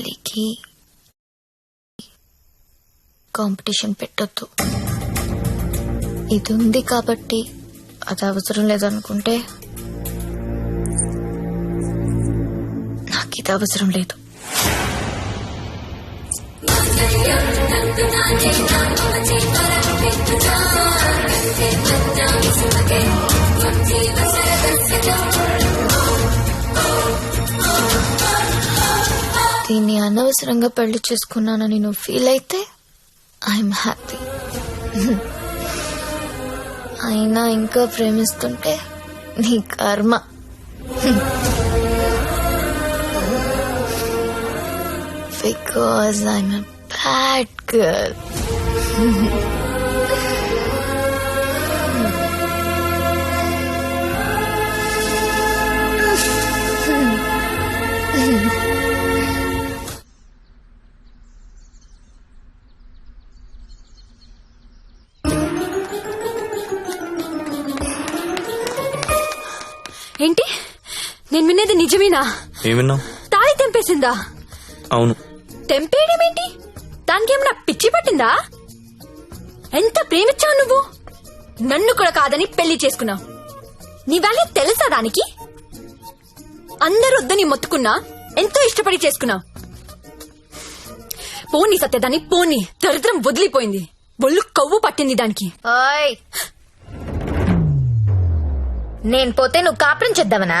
గాలికి కాంపిటీషన్ పెట్టొద్దు. ఇది ఉంది కాబట్టి అది అవసరం లేదనుకుంటే నాకు ఇది అవసరం లేదు. దీన్ని అనవసరంగా పెళ్ళి చేసుకున్నానని నువ్వు ఫీల్ అయితే ఐఎమ్ హ్యాపీ అయినా ఇంకా ప్రేమిస్తుంటే నీ కర్మ. బికాజ్ ఐఎమ్ బ్యాడ్ గర్ల్ నిజమేనా? ఏం విన్నావు తాళి తెంపేసిందా? అవును. తెంపేయడం ఏంటి? దానికి ఏమన్నా పిచ్చి పట్టిందా? ఎంత ప్రేమించావు నువ్వు? నన్ను కూడా కాదని పెళ్ళి చేసుకున్నావు. నీ వాల్యూ తెలుసా దానికి? అందరూ వద్దని మొత్తుకున్నా ఎంతో ఇష్టపడి చేసుకున్నావు. పోనీ సత్యదాన్ని పోనీ. దరిద్రం వదిలిపోయింది. బొల్లు కొవ్వు పట్టింది దానికి. నేను పోతే నువ్వు కాపురం చేద్దామనా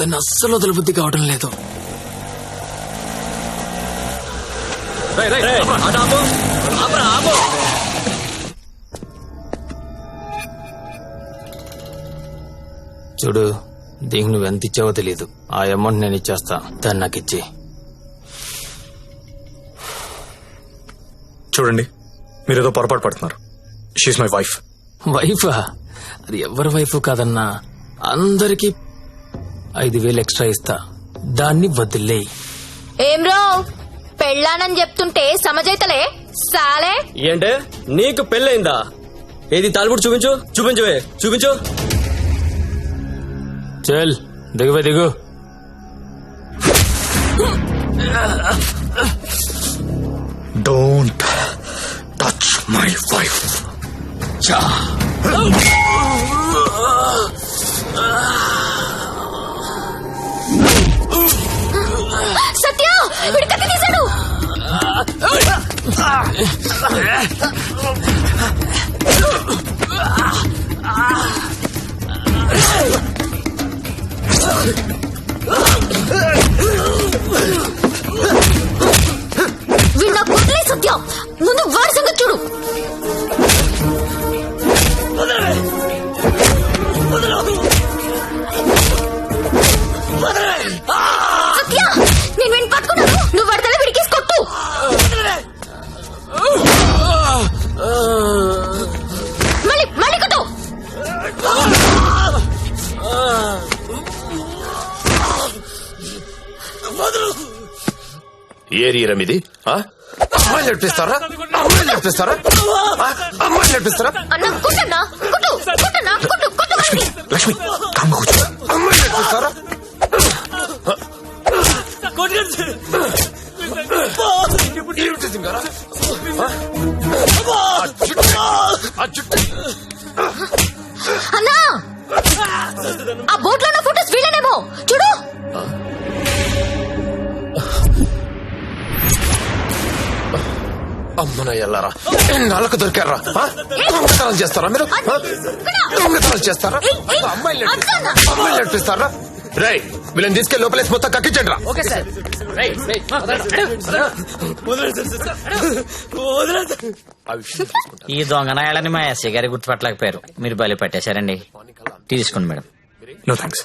దాన్ని అస్సలు వదలబుద్ధి కావడం లేదు. చూడు దీనికి నువ్వు ఎంత ఇచ్చావో తెలియదు ఆ అమౌంట్ నేను ఇచ్చేస్తా. దాన్ని నాకు ఇచ్చి. చూడండి మీరు ఏదో పొరపాటు పడుతున్నారు. షీఈ్ మై వైఫ్ వైఫా అది ఎవరి వైఫ్ కాదన్నా? అందరికి ఐదు వేలు ఎక్స్ట్రా ఇస్తా. దాన్ని వదిలేయి. ఏం రో పెళ్ళానని చెప్తుంటే సమజైతలే. సాలే. ఏంటే? నీకు పెళ్ళయిందా? ఏది తాలిపుడు చూపించు? చూపించవే. చూపించు. చల్ దిగువే దిగు. Don't touch my wife Satya వీడి కత్తి తీశాడు. వీడు నాకు వదిలే సత్య ముందు వాడి సంగతి చూడు. ఏరియా ఇది? అమ్మాయిలు నడిపిస్తారా? అమ్మాయిలు నడిపిస్తారా? అమ్మాయిలు నడిపిస్తారా? మళ్ళీ. లక్ష్మి కామ్గా కూర్చో. అమ్మాయిలు నడిపిస్తారా. అన్నా! ఆ బోట్లో ఫోటోస్ వీళ్ళనేమో. చూడు. అమ్మన ఎల్లారా? ఎన్నాళ్ళకు దొరికారా? దొంగతనాలు చేస్తారా మీరు? దొంగతనాలు చేస్తారా? అమ్మాయిలు అమ్మాయిలు నడిపిస్తారా? రై వీళ్ళని తీసుకెళ్ళి లోపలేసి మొత్తం కక్కించండి రా. ఆ విషయం తెలుసుకుంటా. ఈ దొంగనాయాలని మా ఎస్ఐ గారి గుర్తుపట్టలేకపోయారు. మీరు బలి పట్టేశారండి. తీసుకోండి మేడం. No thanks.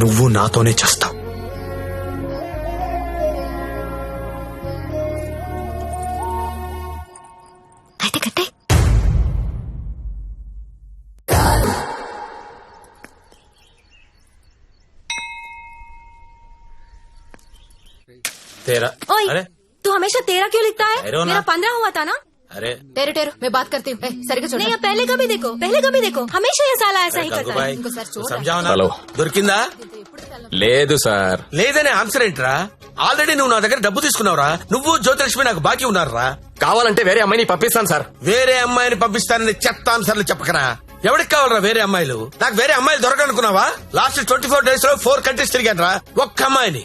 నువ్వు నాతోనే చస్తావు అయితే కట్టే తేరా ओए అరే तू हमेशा तेरा क्यों लिखता है तेरो ना। मेरा पंद्रह हुआ था ना అరే టేరు టేరు మే బాత్ కర్తీ హూ. ఏ, సరిగ్గా చూడు नहीं अब पहले कभी देखो पहले कभी देखो हमेशा ये साला ऐसा ही करता है గంగుబాయ్ ఇంకోసారి చూడు. సంజావనా హలో. దొరికిందా లేదు సార్ లేదనే ఆన్సర్ ఏంట్రా ఆల్రెడీ నువ్వు నా దగ్గర డబ్బు తీసుకున్నావురా నువ్వు జ్యోతిలక్ష్మి నాకు బాకీ ఉన్నారా కావాలంటే వేరే అమ్మాయిని పంపిస్తాను సార్ వేరే అమ్మాయిని పంపిస్తానని చెత్త ఆన్సర్లు చెప్పకరా ఎవరికి కావాలరా వేరే అమ్మాయిలు నాకు వేరే అమ్మాయిలు దొరకనుకున్నావా లాస్ట్ ట్వంటీ ఫోర్ డేస్ లో ఫోర్ కంట్రీస్ తిరిగాను రా ఒక్క అమ్మాయిని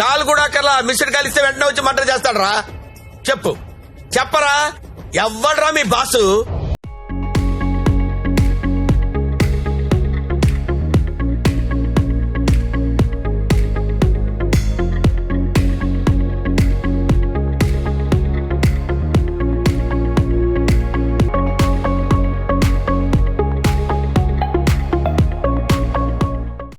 కాల్ కూడా అక్కర్లా. మిస్డ్ కాల్ ఇస్తే వెంటనే వచ్చి మంటర్ చేస్తాడు రా చెప్పు. చెప్పరా. ఎవ్వడ్రా మీ బాసు?